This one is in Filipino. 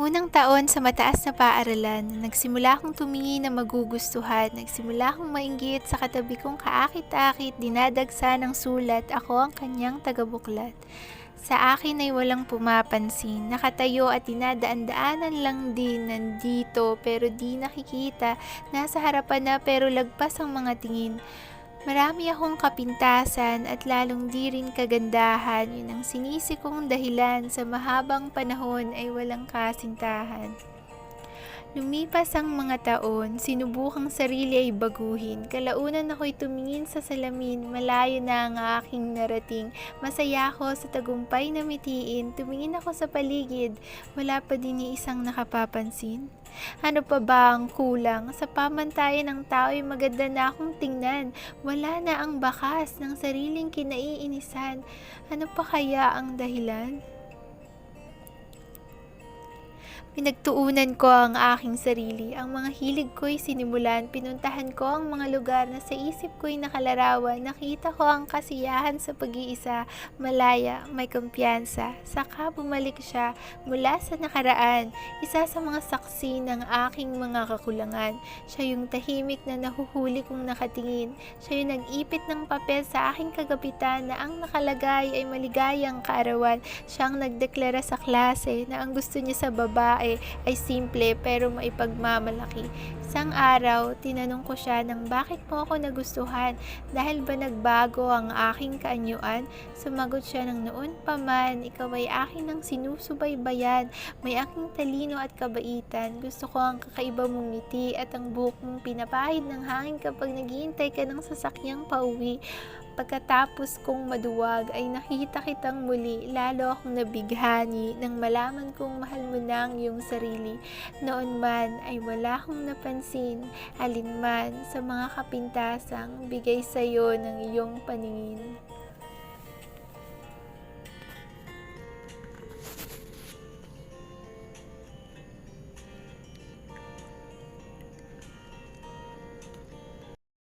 Unang taon sa mataas na paaralan, nagsimula akong tumingin na magugustuhan, nagsimula akong mainggit sa katabi kong kaakit-akit, dinadagsa ng sulat, ako ang kanyang tagabuklat. Sa akin ay walang pumapansin, nakatayo at dinadaan-daanan lang din nandito pero di nakikita, nasa harapan na pero lagpas ang mga tingin. Marami akong kapintasan at lalong di rin kagandahan, yun ang sinisi kong dahilan sa mahabang panahon ay walang kasintahan. Lumipas ang mga taon, sinubukang sarili ay baguhin. Kalaunan ako'y tumingin sa salamin, malayo na ang aking narating. Masaya ako sa tagumpay na mitiin, tumingin ako sa paligid, wala pa din ni isang nakapapansin. Ano pa ba ang kulang? Sa pamantayan ng tao ay maganda na akong tingnan. Wala na ang bakas ng sariling kinaiinisan. Ano pa kaya ang dahilan? Pinagtuunan ko ang aking sarili. Ang mga hilig ko'y sinimulan. Pinuntahan ko ang mga lugar na sa isip ko'y nakalarawan. Nakita ko ang kasiyahan sa pag-iisa. Malaya, may kumpiyansa. Saka bumalik siya mula sa nakaraan. Isa sa mga saksi ng aking mga kakulangan. Siya yung tahimik na nahuhuli kong nakatingin. Siya yung nag-ipit ng papel sa aking kagapitan na ang nakalagay ay maligayang kaarawan. Siya ang nagdeklara sa klase na ang gusto niya sa babae ay simple pero maipagmamalaki. Isang araw, tinanong ko siya ng bakit mo ako nagustuhan dahil ba nagbago ang aking kaanyuan? Sumagot siya ng noon pa man, ikaw ay akin ng sinusubaybayan, may aking talino at kabaitan. Gusto ko ang kakaiba mong ngiti at ang buhok mong pinapahid ng hangin kapag naghihintay ka ng sasakyang pauwi. Pagkatapos kong maduwag ay nakita kitang muli, lalo akong nabighani nang malaman kong mahal mo na ang iyong sarili. Noon man ay wala akong napansin, alinman sa mga kapintasang bigay sa'yo ng iyong paningin.